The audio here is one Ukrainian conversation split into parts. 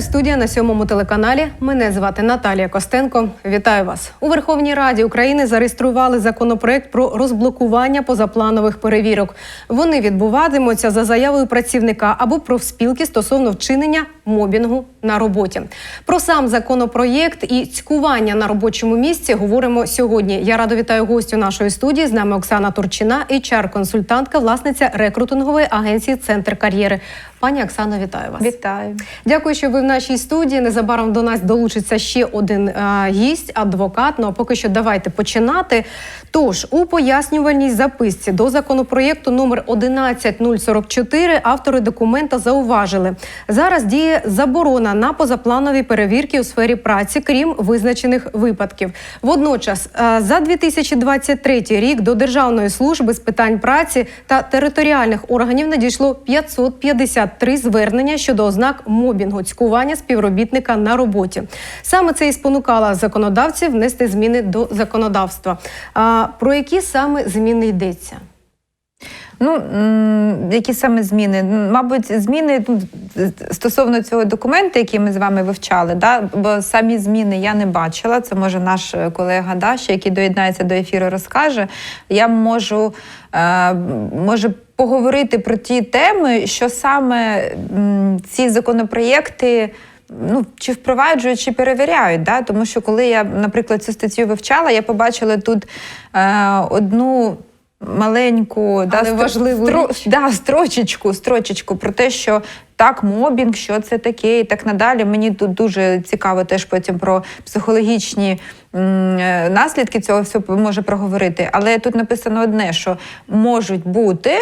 Студія на сьомому телеканалі. Мене звати Наталія Костенко. Вітаю вас у Верховній Раді України. Зареєстрували законопроект про розблокування позапланових перевірок. Вони відбуватимуться за заявою працівника або профспілки стосовно вчинення мобінгу на роботі. Про сам законопроєкт і цькування на робочому місці говоримо сьогодні. Я радо вітаю гостю нашої студії. З нами Оксана Турчина, HR-консультантка, власниця рекрутингової агенції Центр кар'єри. Пані Оксано, вітаю вас. Вітаю. Дякую, що ви в нашій студії. Незабаром до нас долучиться ще один а, гість, адвокат. Ну а поки що давайте починати. Тож у пояснювальній записці до законопроєкту номер 11044 автори документа зауважили. Зараз діє заборона на позапланові перевірки у сфері праці, крім визначених випадків. Водночас, а, за 2023 рік до Державної служби з питань праці та територіальних органів надійшло 553 звернення щодо ознак мобінгу, цькування співробітника на роботі. Саме це і спонукало законодавців внести зміни до законодавства. А про які саме зміни йдеться? Ну, які саме зміни? Мабуть, зміни ну, стосовно цього документу, який ми з вами вивчали, да? бо самі зміни я не бачила. Це може наш колега Даша, який доєднається до ефіру, розкаже. Я можу, е, можу поговорити про ті теми, що саме ці законопроєкти. Ну, чи впроваджують, чи перевіряють, да? тому що коли я, наприклад, цю статтю вивчала, я побачила тут е, одну маленьку да, важливу стро- да, строчечку, строчечку про те, що так, мобінг, що це таке, і так надалі. Мені тут дуже цікаво теж потім про психологічні м, е, наслідки цього всього може проговорити. Але тут написано одне, що можуть бути.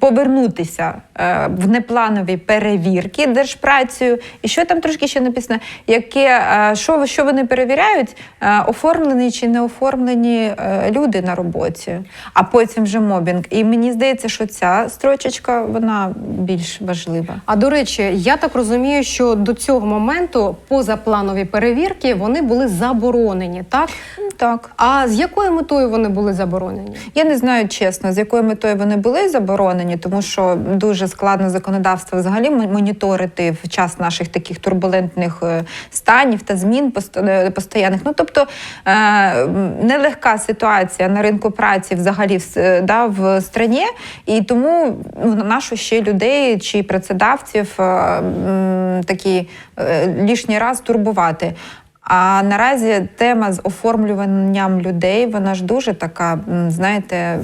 Повернутися е, в непланові перевірки держпрацею, і що там трошки ще написано, яке е, що, що вони перевіряють, е, оформлені чи не оформлені е, люди на роботі, а потім вже мобінг. І мені здається, що ця строчечка вона більш важлива. А до речі, я так розумію, що до цього моменту позапланові перевірки вони були заборонені, так? Так. А з якою метою вони були заборонені? Я не знаю чесно, з якою метою вони були заборонені, тому що дуже складно законодавство взагалі моніторити в час наших таких турбулентних е, станів та змін е, постоянних. Ну тобто е, нелегка ситуація на ринку праці взагалі да, в страні, і тому ну, нашу ще людей чи працедавців такі лишній раз турбувати. А наразі тема з оформлюванням людей, вона ж дуже така, знаєте,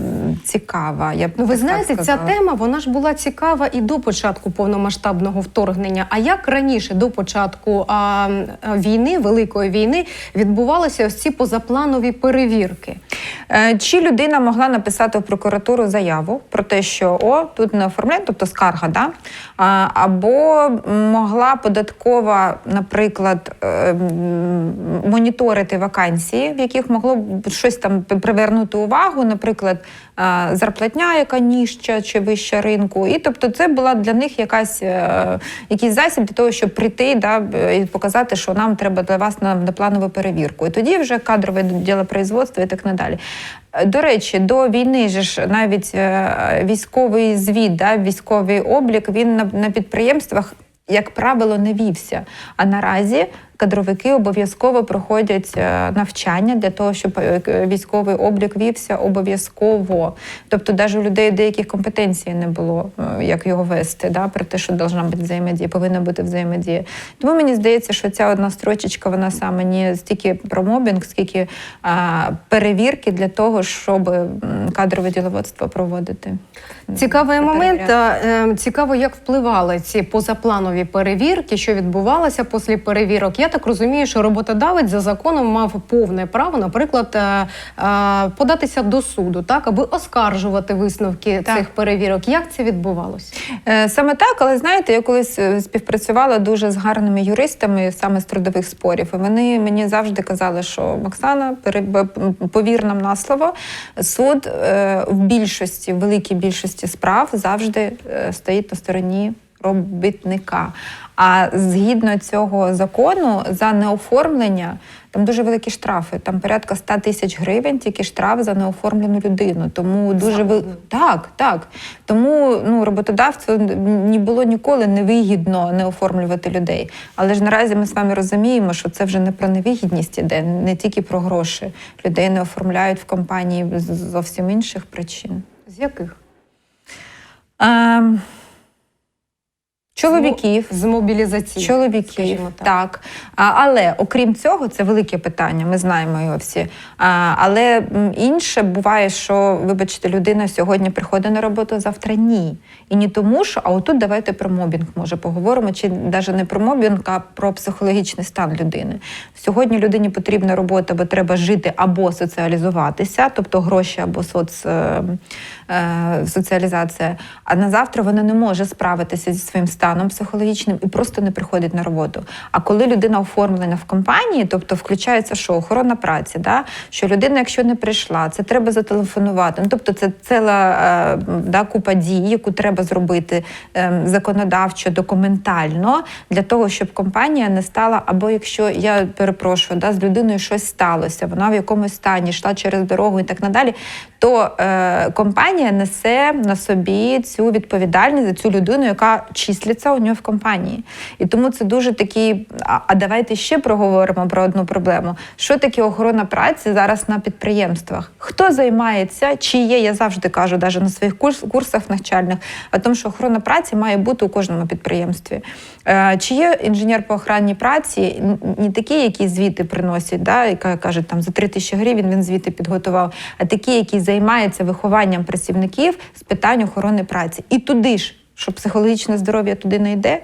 цікава. Я б Ну, ви так знаєте, ця тема вона ж була цікава і до початку повномасштабного вторгнення. А як раніше, до початку а, війни, великої війни, відбувалися ось ці позапланові перевірки? Е, Чи людина могла написати в прокуратуру заяву про те, що о, тут не оформляє, тобто скарга, да? Або могла податкова, наприклад, е, моніторити вакансії, в яких могло б щось там привернути увагу, наприклад, е, зарплатня, яка ніжча чи вища ринку. І тобто, це була для них якась е, якийсь засіб для того, щоб прийти да, і показати, що нам треба для вас на, на планову перевірку. І тоді вже кадрове ділопроизводство і так надалі. Е, До речі, до війни ж навіть військовий звіт, да, військовий облік він на, на підприємствах, як правило, не вівся. А наразі кадровики обов'язково проходять е, навчання для того, щоб е, військовий облік вівся обов'язково. Тобто, навіть у людей деяких компетенцій не було, е, як його вести, да, про те, що должна бути взаємодія, повинна бути взаємодія. Тому мені здається, що ця одна строчечка, вона саме не стільки про мобінг, скільки а, перевірки для того, щоб кадрове діловодство проводити. Цікавий момент. Перевіряти. а, е, Цікаво, як впливали ці позапланові перевірки, що відбувалося після перевірок. Я так розумію, що роботодавець за законом мав повне право, наприклад, е, е, податися до суду, так аби оскаржувати висновки Так. цих перевірок. Як це відбувалося? Е, Саме так, але знаєте, я колись співпрацювала дуже з гарними юристами саме з трудових спорів. І вони мені завжди казали, що пере- повір нам на слово, суд в більшості, в великій більшості справ завжди стоїть на стороні співробітника. А згідно цього закону, за неоформлення там дуже великі штрафи. Там порядка 100 тисяч гривень, тільки штраф за неоформлену людину. Тому дуже ви... так, так. Тому ну роботодавцю не було ніколи невигідно не оформлювати людей. Але ж наразі ми з вами розуміємо, що це вже не про невигідність іде, не тільки про гроші. Людей не оформляють в компанії з зовсім інших причин. З яких? Ем, чоловіків. З мобілізації. Чоловіків, так. так. Але окрім цього, це велике питання. Ми знаємо його всі. Але інше буває, що, вибачте, людина сьогодні приходить на роботу, завтра ні. І не тому, що а отут давайте про мобінг може поговоримо, чи навіть не про мобінг, а про психологічний стан людини. Сьогодні людині потрібна робота, бо треба жити або соціалізуватися, тобто гроші або соц, е, соціалізація. А на завтра вона не може справитися зі своїм станом психологічним і просто не приходить на роботу. А коли людина оформлена в компанії, тобто включається що охорона праці, да? що людина, якщо не прийшла, це треба зателефонувати. Ну, тобто, це ціла е, да, купа дій, яку треба зробити е, законодавчо, документально для того, щоб компанія не стала, або якщо я перепрошую, да, з людиною щось сталося, вона в якомусь стані йшла через дорогу і так надалі, то е, компанія несе на собі цю відповідальність за цю людину, яка числиться у нього в компанії. І тому це дуже такий. А, давайте ще проговоримо про одну проблему. Що таке охорона праці зараз на підприємствах? Хто займається, чи є, я завжди кажу, навіть на своїх курс, курсах навчальних, о тому, що охорона праці має бути у кожному підприємстві. Е, чи є інженер по охранній праці, не такі, які звіти приносять, да, яка каже, там за 3 тисячі гривень він звіти підготував, а такі, які займаються вихованням працівників з питань охорони праці. І туди ж, що психологічне здоров'я туди не йде.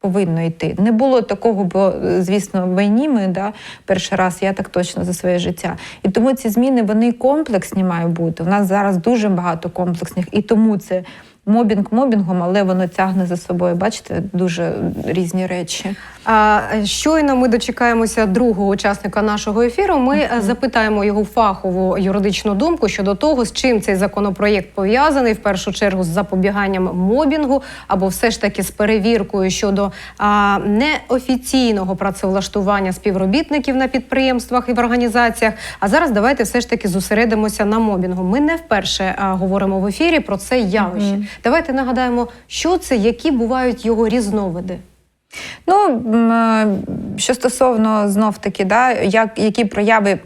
Повинно йти. Не було такого, бо, е, звісно, в війні ми да, перший раз, я так точно за своє життя. І тому ці зміни вони комплексні мають бути. У нас зараз дуже багато комплексних, і тому це мобінг мобінгом, але воно тягне за собою, бачите, дуже різні речі. А, щойно ми дочекаємося другого учасника нашого ефіру. Ми е, запитаємо його фахову юридичну думку щодо того, з чим цей законопроєкт пов'язаний, в першу чергу з запобіганням мобінгу, або все ж таки з перевіркою щодо а, неофіційного працевлаштування співробітників на підприємствах і в організаціях. А зараз давайте все ж таки зосередимося на мобінгу. Ми не вперше а, говоримо в ефірі про це явище. Мгм. Давайте нагадаємо, що це, які бувають його різновиди. Ну, е, що стосовно знов таки, да, як, які прояви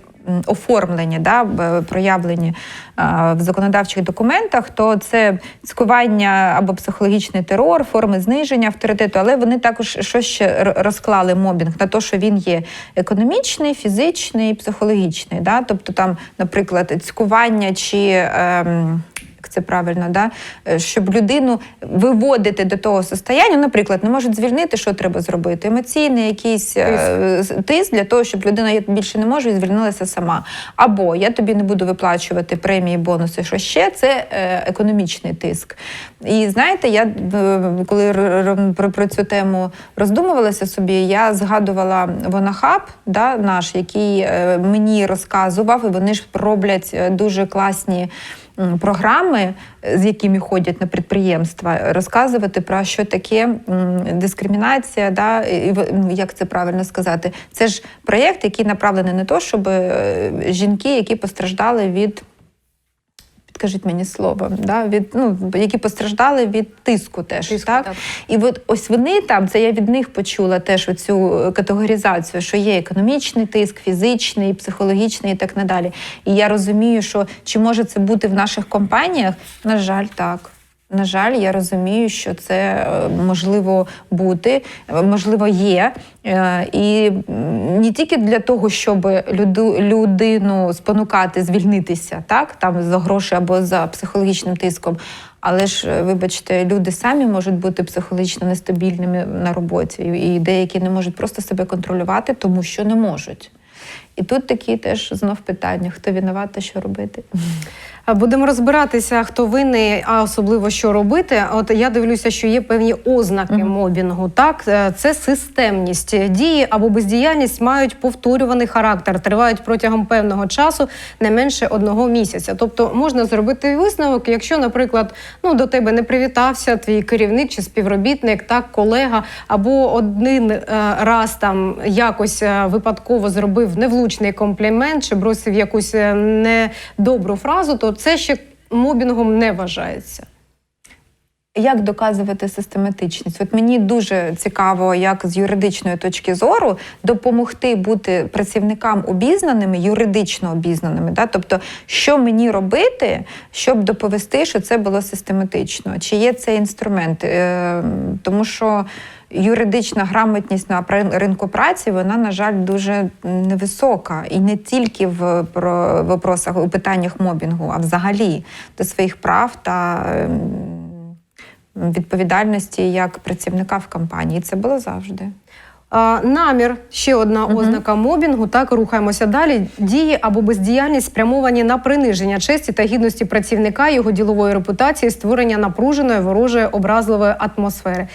оформлені, да, проявлені а, в законодавчих документах, то це цькування або психологічний терор, форми зниження авторитету, але вони також що ще розклали мобінг на те, що він є економічний, фізичний, психологічний. Да? Тобто там, наприклад, цькування чи. Ем, як це правильно, да? Е, щоб людину виводити до того состояння, наприклад, не можуть звільнити, що треба зробити. Емоційний якийсь е, тиск для того, щоб людина я більше не можу і звільнилася сама. Або я тобі не буду виплачувати премії, бонуси, що ще це е, економічний тиск. І знаєте, я коли про, про цю тему роздумувалася собі, я згадувала Вонахаб, да, наш, який мені розказував, і вони ж роблять дуже класні програми, е, з якими ходять на підприємства, розказувати про що таке дискримінація, да, і як це правильно сказати. Це ж проєкт, який направлений на те, щоб е, жінки, які постраждали від. Підкажіть мені слово, да, від, ну, які постраждали від тиску теж. Тиску, так? так. І от ось вони там, це я від них почула теж оцю категоризацію, що є економічний тиск, фізичний, психологічний і так надалі. І я розумію, що чи може це бути в наших компаніях? На жаль, так. На жаль, я розумію, що це е, можливо бути, е, можливо, є. Е, І не тільки для того, щоб людину спонукати звільнитися, так там за гроші або за психологічним тиском. Але ж, вибачте, люди самі можуть бути психологічно нестабільними на роботі, і деякі не можуть просто себе контролювати, тому що не можуть. І тут такі теж знов питання: хто винуват, що робити? Будемо розбиратися, хто винний, а особливо що робити. От я дивлюся, що є певні ознаки Мгм. мобінгу. Так, Е, це системність. Дії або бездіяльність мають повторюваний характер, тривають протягом певного часу не менше одного місяця. Тобто можна зробити висновок, якщо, наприклад, ну до тебе не привітався твій керівник чи співробітник, так колега, або один е, раз там якось е, випадково зробив невлучний комплімент чи бросив якусь е, недобру фразу, то це ще мобінгом не вважається. Як доказувати систематичність? От мені дуже цікаво, як з юридичної точки зору допомогти бути працівникам обізнаними, юридично обізнаними. Да? Тобто, що мені робити, щоб доповісти, що це було систематично? Чи є цей інструмент? Е, тому що юридична грамотність на ринку праці, вона, на жаль, дуже невисока. І не тільки в про вопросах у питаннях мобінгу, а взагалі до своїх прав та. ем, відповідальності як працівника в компанії. Це було завжди. Намір ще одна ознака мобінгу. Так рухаємося далі. Дії або бездіяльність спрямовані на приниження честі та гідності працівника, його ділової репутації, створення напруженої, ворожої, образливої атмосфери.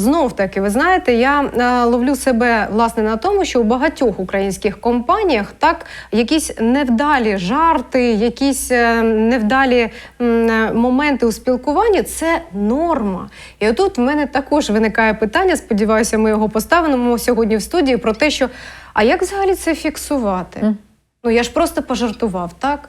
Знов таки, ви знаєте, я е, ловлю себе власне на тому, що у багатьох українських компаніях так якісь невдалі жарти, якісь е, невдалі м, е, моменти у спілкуванні це норма. І отут в мене також виникає питання. Сподіваюся, ми його поставимо сьогодні в студії про те, що а як взагалі це фіксувати? Мгм. Ну я ж просто пожартував, так?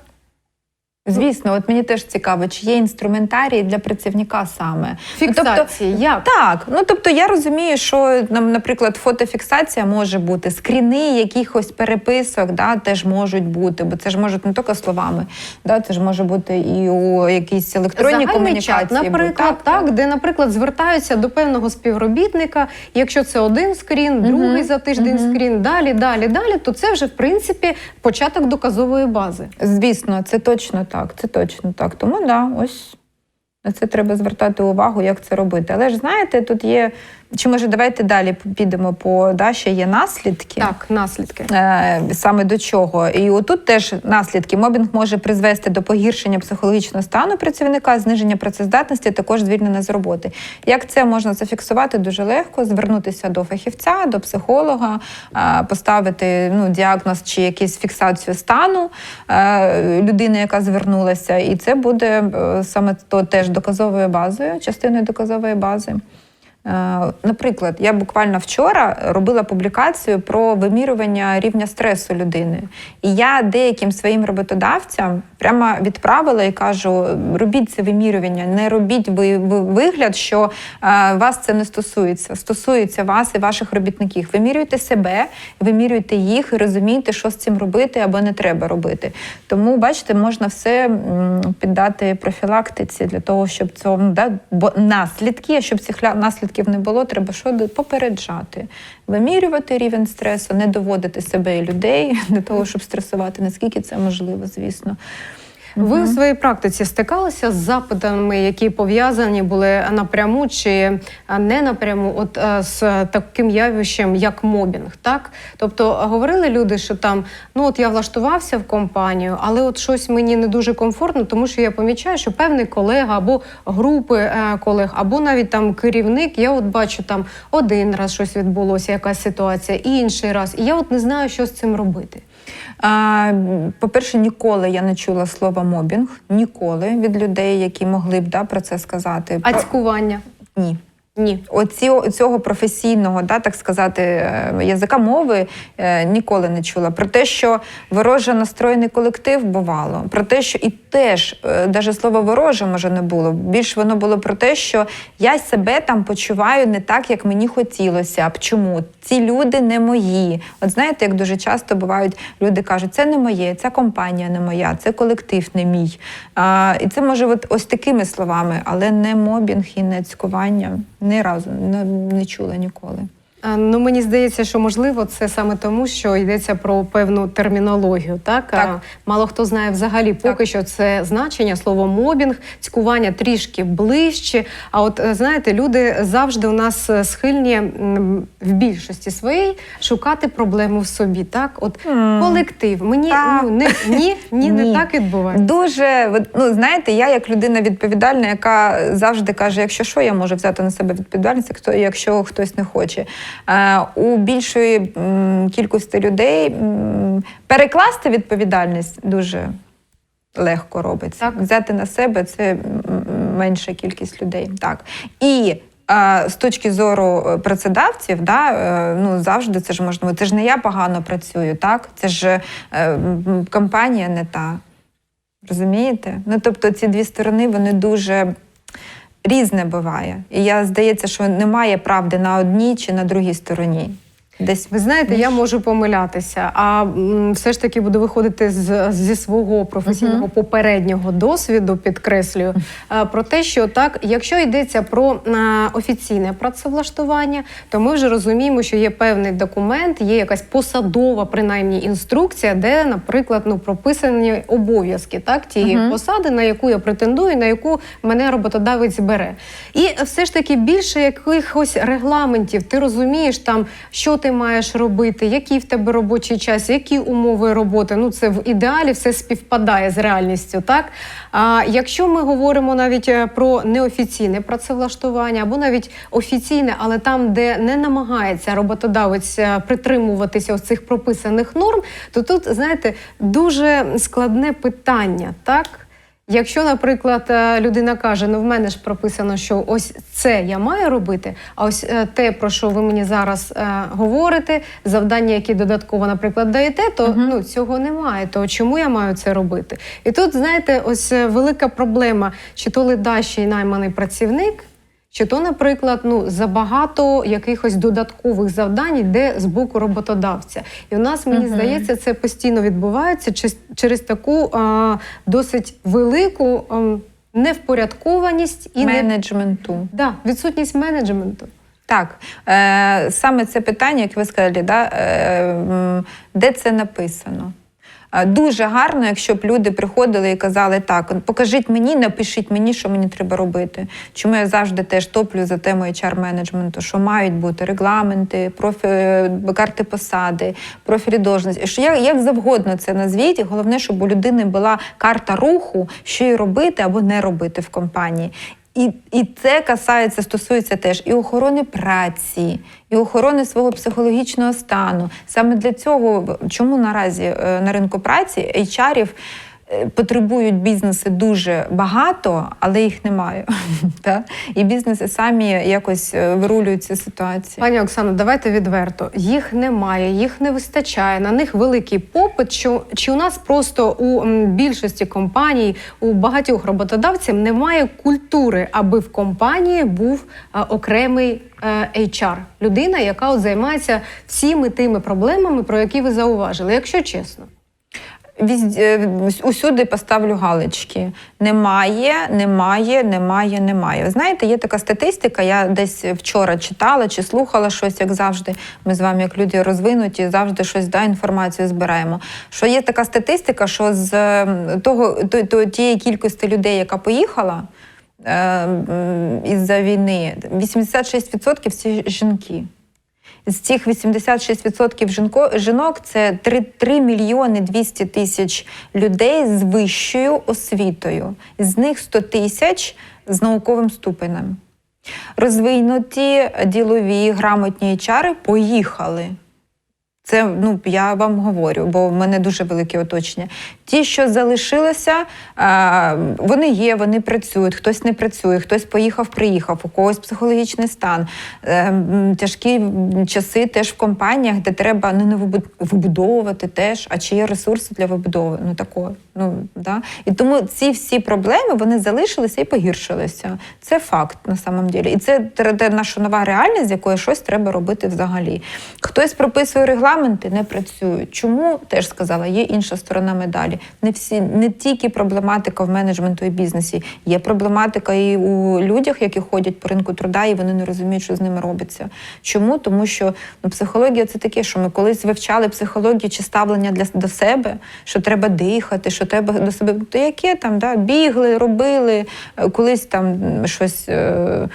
Звісно, от мені теж цікаво, чи є інструментарій для працівника саме. Ну, тобто, Фіксації. як? Так, ну тобто я розумію, що нам, наприклад, фотофіксація може бути, скріни якихось переписок, да, теж можуть бути, бо це ж можуть не тільки словами, да, це ж може бути і у якійсь електронній комунікації. чат, наприклад, бути. так, де, наприклад, звертаються до певного співробітника. Якщо це один скрін, Мгм. другий за тиждень Мгм. скрін, далі, далі, далі, то це вже в принципі початок доказової бази. Звісно, це точно так. Це точно так. Тому да, ось на це треба звертати увагу, як це робити. Але ж знаєте, тут є. Чи може давайте далі підемо по да, ще є наслідки? Так, наслідки. Е, саме до чого. І отут теж наслідки. Мобінг може призвести до погіршення психологічного стану працівника, зниження працездатності, також звільнення з роботи. Як це можна зафіксувати дуже легко? Звернутися до фахівця, до психолога, е, поставити ну, діагноз чи якусь фіксацію стану е, людини, яка звернулася, і це буде е, саме то теж доказовою базою, частиною доказової бази. Е, Наприклад, я буквально вчора робила публікацію про вимірювання рівня стресу людини. І я деяким своїм роботодавцям прямо відправила і кажу: робіть це вимірювання, не робіть ви, ви вигляд, що е, вас це не стосується. Стосується вас і ваших робітників. Вимірюйте себе, вимірюйте їх і розумійте, що з цим робити або не треба робити. Тому, бачите, можна все піддати профілактиці для того, щоб цьому да, бо наслідки, щоб цих ля- наслідків не було, треба що попереджати, вимірювати рівень стресу, не доводити себе і людей до того, щоб стресувати, наскільки це можливо, звісно. Ви у своїй практиці стикалися з запитами, які пов'язані були напряму чи е, не напряму, от е, з таким явищем, як мобінг, так? Тобто е, говорили люди, що там ну от я влаштувався в компанію, але от щось мені не дуже комфортно, тому що я помічаю, що певний колега або групи колег, або навіть там керівник, я от бачу там один раз щось відбулося, якась ситуація, інший раз, і я от не знаю, що з цим робити. По-перше, ніколи я не чула слова мобінг, ніколи від людей, які могли б да, про це сказати. А цькування? Ні. Ні. Оці, цього професійного, да, так сказати, е, язика мови е, ніколи не чула. Про те, що вороже настроєний колектив бувало, про те, що і теж навіть слово вороже може не було. Більш воно було про те, що я себе там почуваю не так, як мені хотілося. б. Чому? Ці люди не мої. От знаєте, як дуже часто бувають, люди кажуть, це не моє, ця компанія не моя, це колектив не мій. А, і це може от ось такими словами, але не мобінг і не цькування. Ні разу не, не чула ніколи. Е, Ну, мені здається, що можливо це саме тому, що йдеться про певну термінологію. Так, Так. Мало хто знає взагалі поки Так. що це значення, слово мобінг, цькування трішки ближче. А от е, знаєте, люди завжди у нас е, схильні в більшості своїй шукати проблему в собі. Так, от М. колектив. Мені Так. ну не ні, ні, не так відбувається. Дуже ну знаєте, я як людина відповідальна, яка завжди каже, якщо що, я можу взяти на себе відповідальність, якщо хтось не хоче. Е, у більшої кількості людей перекласти відповідальність дуже легко робиться. Так. Взяти на себе це менша кількість людей. Так. І е, з точки зору е, працедавців, да, ну завжди це ж можна. Це ж не я погано працюю, так? Це ж компанія не та. Розумієте? Ну тобто ці дві сторони вони дуже різне буває. І я здається, що немає правди на одній чи на другій стороні. Десь Ви знаєте, я можу помилятися, а м, все ж таки буду виходити з, зі свого професійного попереднього досвіду, підкреслюю, е, про те, що так, якщо йдеться про е, офіційне працевлаштування, то ми вже розуміємо, що є певний документ, є якась посадова, принаймні, інструкція, де, наприклад, ну прописані обов'язки так тієї посади, на яку я претендую, на яку мене роботодавець бере. І все ж таки більше якихось регламентів. Ти розумієш там, що ти маєш робити, який в тебе робочий час, які умови роботи. Ну це в ідеалі все співпадає з реальністю. Так а якщо ми говоримо навіть е, про неофіційне працевлаштування або навіть офіційне, але там, де не намагається роботодавець е, притримуватися ось цих прописаних норм, то тут знаєте дуже складне питання, так. Якщо, наприклад, е, людина каже, ну в мене ж прописано, що ось це я маю робити, а ось е, те, про що ви мені зараз е, говорите, завдання, які додатково, наприклад, даєте, то Мгм. ну цього немає. То чому я маю це робити? І тут, знаєте, ось е, велика проблема, чи то ледащий найманий працівник. Чи то, наприклад, ну забагато якихось додаткових завдань йде з боку роботодавця, і у нас мені Мгм. здається, це постійно відбувається чис- через таку а, досить велику ем, невпорядкованість і не менеджменту. да, відсутність менеджменту. Так, е, саме це питання, як ви сказали, да, е, де це написано. Дуже гарно, якщо б люди приходили і казали, так, покажіть мені, напишіть мені, що мені треба робити. Чому я завжди теж топлю за тему HR-менеджменту, що мають бути регламенти, профі... е, карти посади, профілі должності. Що як, як завгодно це назвіть. Головне, щоб у людини була карта руху, що їй робити або не робити в компанії. І, і це касається, стосується теж і охорони праці, і охорони свого психологічного стану. Саме для цього, чому наразі е, на ринку праці HR-ів потребують бізнеси дуже багато, але їх немає. І бізнеси самі якось е, вирулюють ці ситуації. Пані Оксано, давайте відверто. Їх немає, їх не вистачає. На них великий попит. Що чи у нас просто у більшості компаній, у багатьох роботодавців немає культури, аби в компанії був е, окремий е, HR, людина, яка от займається всіми тими проблемами, про які ви зауважили, якщо чесно. Е, Усюди поставлю галочки. Немає, немає, немає, немає. Знаєте, є така статистика. Я десь вчора читала чи слухала щось, як завжди. Ми з вами, як люди розвинуті, завжди щось да, інформацію збираємо. Що є така статистика, що з того то, то, тієї кількості людей, яка поїхала е, із-за війни, 86% всі жінки. З цих 86% жінко, жінок це 3, 3 мільйони 200 тисяч людей з вищою освітою. З них 100 тисяч з науковим ступенем. Розвинуті ділові грамотні чари поїхали. Це ну я вам говорю, бо в мене дуже велике оточення. Ті, що залишилися, вони є, вони працюють, хтось не працює, хтось поїхав, приїхав, у когось психологічний стан. Е, Тяжкі часи теж в компаніях, де треба ну, не вибу- вибудовувати теж, а чи є ресурси для вибудови? Ну такого. Ну, да? І тому ці всі проблеми вони залишилися і погіршилися. Це факт на самом ділі. І це наша нова реальність, з якою щось треба робити взагалі. Хтось прописує регламент. Регламенти не працюють. Чому теж сказала, є інша сторона медалі. Не всі не тільки проблематика в менеджменту і бізнесі, є проблематика і у людях, які ходять по ринку труда, і вони не розуміють, що з ними робиться. Чому? Тому що ну, психологія це таке, що ми колись вивчали психологію чи ставлення для до себе, що треба дихати, що треба до себе. То яке там да, бігли, робили, е, колись там щось. е,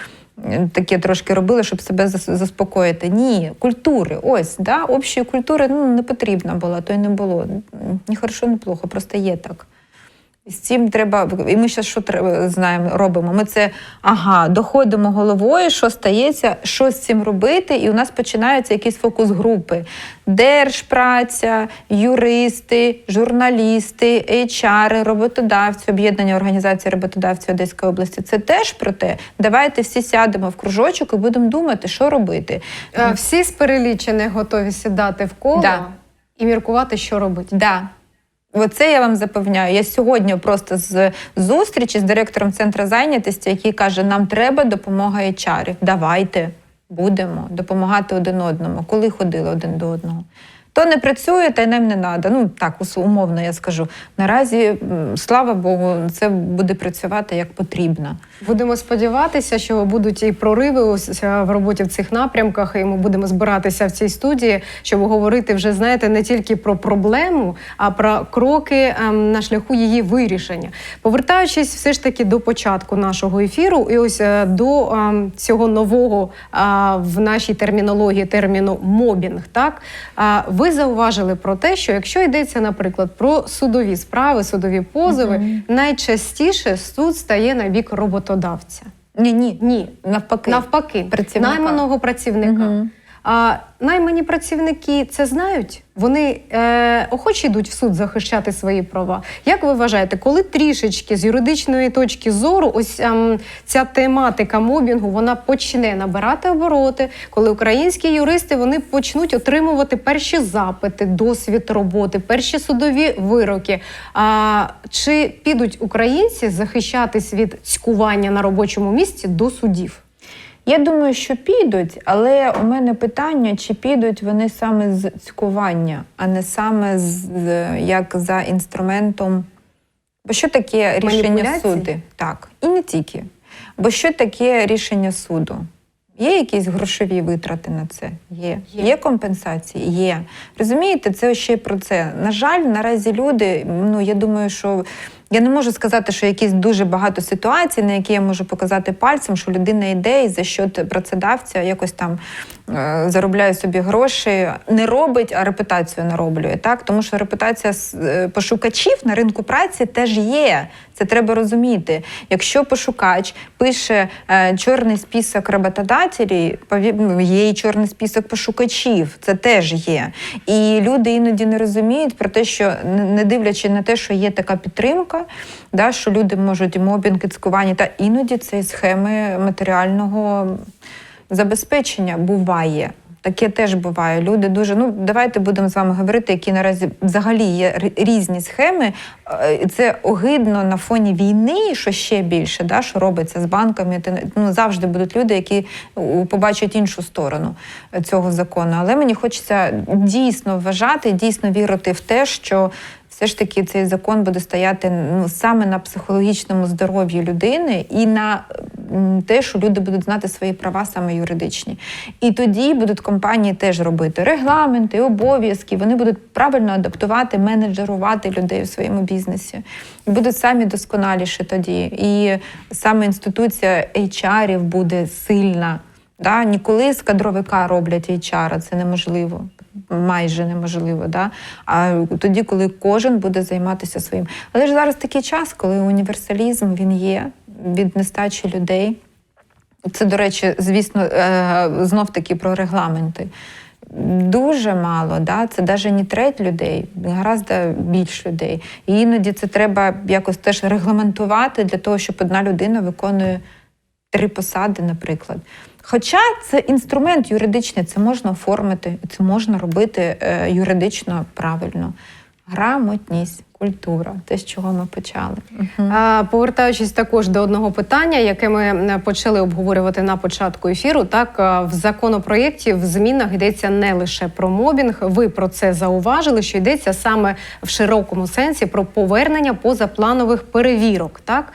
Таке трошки робили, щоб себе зас- заспокоїти. Ні, культури. Ось, да, общої культури ну, не потрібна була, то й не було. Ні хорошо, ні плохо, просто є так. З цим треба, і ми зараз що треба, знаємо, робимо? Ми це ага, доходимо головою, що стається, що з цим робити, і у нас починаються якісь фокус-групи. Держпраця, юристи, журналісти, HR, роботодавці, об'єднання організації роботодавців Одеської області. Це теж про те. Давайте всі сядемо в кружочок і будемо думати, що робити. Е, Всі з перелічених готові сідати в коло Да. і міркувати, що робити. Да. Оце я вам запевняю. Я сьогодні просто з зустрічі з директором центру зайнятості, який каже: нам треба допомога HR. Давайте будемо допомагати один одному. Коли ходили один до одного. То не працює, та й нам не треба. Ну так, умовно я скажу. Наразі, слава Богу, це буде працювати як потрібно. Будемо сподіватися, що будуть і прориви ось, в роботі в цих напрямках, і ми будемо збиратися в цій студії, щоб говорити вже знаєте не тільки про проблему, а про кроки ем, на шляху її вирішення. Повертаючись все ж таки до початку нашого ефіру, і ось е, до ем, цього нового в нашій термінології терміну мобінг. Так А, ви зауважили про те, що якщо йдеться, наприклад, про судові справи, судові позови, найчастіше суд стає на бік роботодавця. Ні, ні, Ні, навпаки. навпаки, Працівника. найманого працівника. Мгм. А наймані працівники це знають. Вони е, охоче йдуть в суд захищати свої права. Як ви вважаєте, коли трішечки з юридичної точки зору, ось ем, ця тематика мобінгу вона почне набирати обороти, коли українські юристи вони почнуть отримувати перші запити, досвід роботи, перші судові вироки. А чи підуть українці захищатись від цькування на робочому місці до судів? Я думаю, що підуть, але у мене питання, чи підуть вони саме з цькування, а не саме з, як за інструментом. Бо що таке рішення суду? Так, і не тільки. Бо що таке рішення суду? Є якісь грошові витрати на це? Є. Є. Є, компенсації? Є. Розумієте, це ще про це. На жаль, наразі люди, ну я думаю, що я не можу сказати, що якісь дуже багато ситуацій, на які я можу показати пальцем, що людина йде і за счет працедавця якось там е, заробляє собі гроші, не робить, а репутацію нароблює. Так? Тому що репутація е, пошукачів на ринку праці теж є. Це треба розуміти. Якщо пошукач пише е, чорний список роботодателів, ну, є і чорний список пошукачів, це теж є. І люди іноді не розуміють про те, що не- не дивлячи на те, що є така підтримка, да, що люди можуть і мобінг, і цькування, та іноді це схеми матеріального забезпечення буває. Таке теж буває. Люди дуже. Ну давайте будемо з вами говорити, які наразі взагалі є різні схеми. Е, Це огидно на фоні війни, що ще більше, да, що робиться з банками. Ну завжди будуть люди, які побачать іншу сторону е, цього закону. Але мені хочеться дійсно вважати, дійсно вірити в те, що все ж таки цей закон буде стояти ну, саме на психологічному здоров'ї людини і на те, що люди будуть знати свої права саме юридичні. І тоді будуть компанії теж робити регламенти, обов'язки. Вони будуть правильно адаптувати, менеджерувати людей у своєму бізнесі. І будуть самі досконаліші тоді. І саме інституція HR буде сильна. Да? Ніколи з кадровика роблять HR, це неможливо. Майже неможливо, да? а тоді, коли кожен буде займатися своїм. Але ж зараз такий час, коли універсалізм він є від нестачі людей. Це, до речі, звісно, е, знов таки про регламенти. Дуже мало, да? це навіть не треть людей, гораздо більше людей. І іноді це треба якось теж регламентувати для того, щоб одна людина виконує три посади, наприклад. Хоча це інструмент юридичний, це можна оформити, це можна робити е, юридично правильно. Грамотність, культура, те, з чого ми почали. А, Повертаючись також до одного питання, яке ми е, почали обговорювати на початку ефіру, так е, в законопроєкті в змінах йдеться не лише про мобінг. Ви про це зауважили, що йдеться саме в широкому сенсі про повернення позапланових перевірок. Так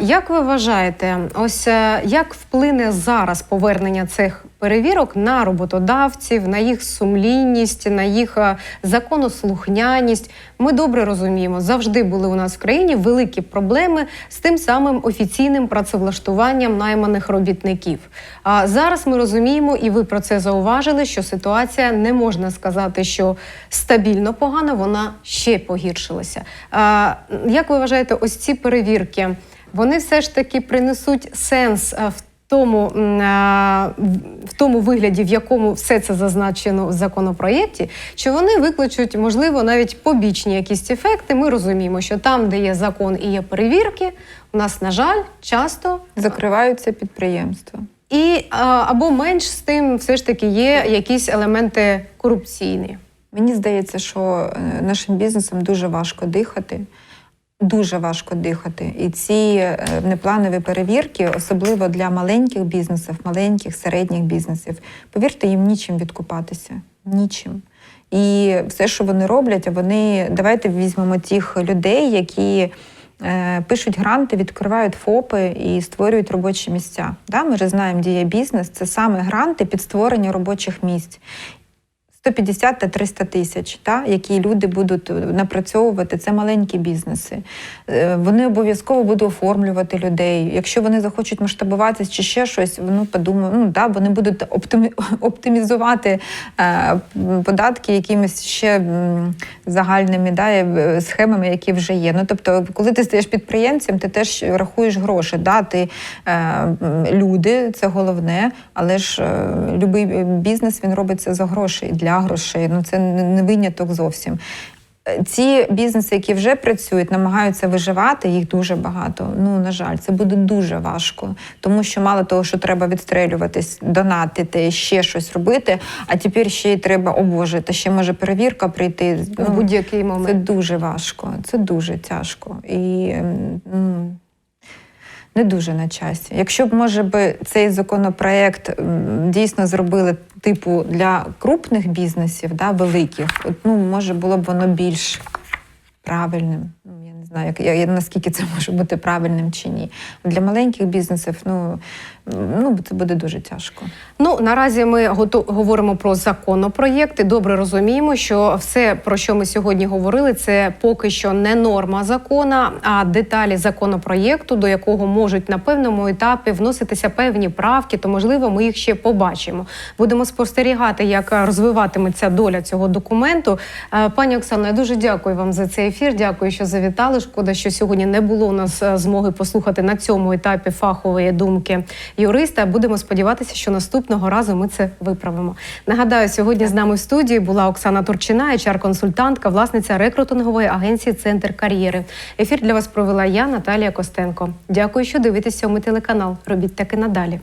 як ви вважаєте, ось е, як вплине зараз повернення цих перевірок на роботодавців, на їх сумлінність, на їх е, законослухняність? Ми добре розуміємо, завжди були у нас в країні великі проблеми з тим самим офіційним працевлаштуванням найманих робітників. А зараз ми розуміємо, і ви про це зауважили, що ситуація не можна сказати, що стабільно погана, вона ще погіршилася. А, як ви вважаєте, ось ці перевірки? Вони все ж таки принесуть сенс в тому, в- в тому вигляді, в якому все це зазначено в законопроєкті, що вони викличуть, можливо, навіть побічні якісь ефекти. Ми розуміємо, що там, де є закон і є перевірки, у нас, на жаль, часто Закриваються підприємства. і або менш з тим, все ж таки є якісь елементи корупційні. Мені здається, що е, нашим бізнесам дуже важко дихати. Дуже важко дихати. І ці е, непланові перевірки, особливо для маленьких бізнесів, маленьких, середніх бізнесів, повірте, їм нічим відкупатися. Нічим. І все, що вони роблять, вони давайте візьмемо тих людей, які е, пишуть гранти, відкривають ФОПи і створюють робочі місця. Да? Ми ж знаємо, діє бізнес це саме гранти під створення робочих місць. 150 та 300 тисяч, та, які люди будуть напрацьовувати, це маленькі бізнеси. Е, Вони обов'язково будуть оформлювати людей. Якщо вони захочуть масштабуватися чи ще щось, ну подумаю, ну да, вони будуть оптимі- оптимізувати е, податки якимись ще загальними да, е, схемами, які вже є. Ну тобто, коли ти стаєш підприємцем, ти теж рахуєш гроші. Да? Ти, е, люди це головне, але ж е, любий бізнес він робиться за гроші для грошей. Ну це не виняток зовсім. Ці бізнеси, які вже працюють, намагаються виживати, їх дуже багато. Ну, на жаль, це буде дуже важко, тому що мало того, що треба відстрелюватись, донатити, ще щось робити, а тепер ще й треба, о Боже, та ще може перевірка прийти. в Ну, будь-який момент. це дуже важко, це дуже тяжко. І ну, не дуже на часі. Якщо б, може би, цей законопроект дійсно зробили типу для крупних бізнесів, да, великих, ну, може було б воно більш правильним. Знаю, як, я, наскільки це може бути правильним чи ні. Для маленьких бізнесів ну, ну, це буде дуже тяжко. Ну наразі ми гото- говоримо про законопроєкти. Добре розуміємо, що все, про що ми сьогодні говорили, це поки що не норма закона, а деталі законопроєкту, до якого можуть на певному етапі вноситися певні правки. То можливо, ми їх ще побачимо. Будемо спостерігати, як розвиватиметься доля цього документу. Е, Пані Оксано, я дуже дякую вам за цей ефір. Дякую, що завітали. Шкода, що сьогодні не було у нас е, змоги послухати на цьому етапі фахової думки юриста. Будемо сподіватися, що наступного разу ми це виправимо. Нагадаю, сьогодні з нами в студії була Оксана Турчина, HR-консультантка, власниця рекрутингової агенції Центр кар'єри. Ефір для вас провела я, Наталія Костенко. Дякую, що дивитесь сьомий телеканал. Робіть таки надалі.